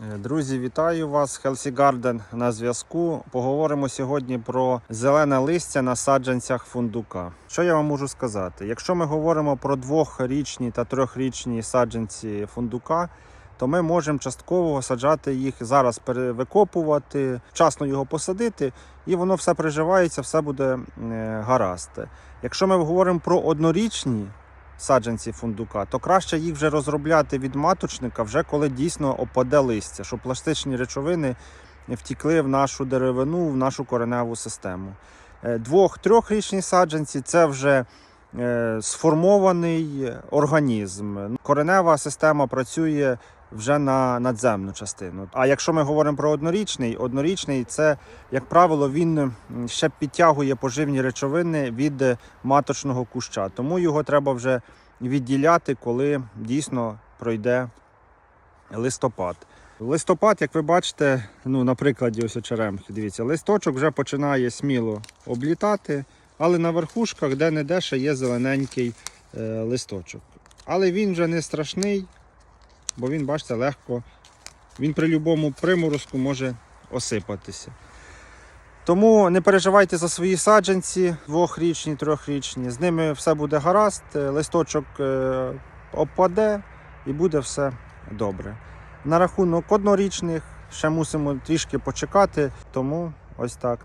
Е, Друзі, вітаю вас! Healthy Garden на зв'язку. Поговоримо сьогодні про зелене листя на саджанцях фундука. Що я вам можу сказати? Якщо ми говоримо про двохрічні та трьохрічні саджанці фундука, то ми можемо частково саджати їх зараз, перевикопувати, вчасно його посадити, і воно все приживається, все буде е, гаразд. Якщо ми говоримо про однорічні саджанці фундука, то краще їх вже розробляти від маточника, вже коли дійсно опаде листя, щоб пластичні речовини втікли в нашу деревину, в нашу кореневу систему. Е, Двох-трьохрічні саджанці це вже е, сформований організм. Коренева система працює вже на надземну частину. А якщо ми говоримо про однорічний, однорічний це, як правило, він ще підтягує поживні речовини від маточного куща. Тому його треба вже відділяти, коли дійсно пройде листопад. Листопад, як ви бачите, ну, на прикладі ось черемхи, дивіться, листочок вже починає сміло облітати, але на верхушках де-не-де ще є зелененький е, листочок. Але він вже не страшний, бо він, бачите, легко, він при будь-якому приморозку може осипатися. Тому не переживайте за свої саджанці, двохрічні, трьохрічні. З ними все буде гаразд, е, листочок е, опаде і буде все добре. На рахунок однорічних ще мусимо трішки почекати, тому ось так.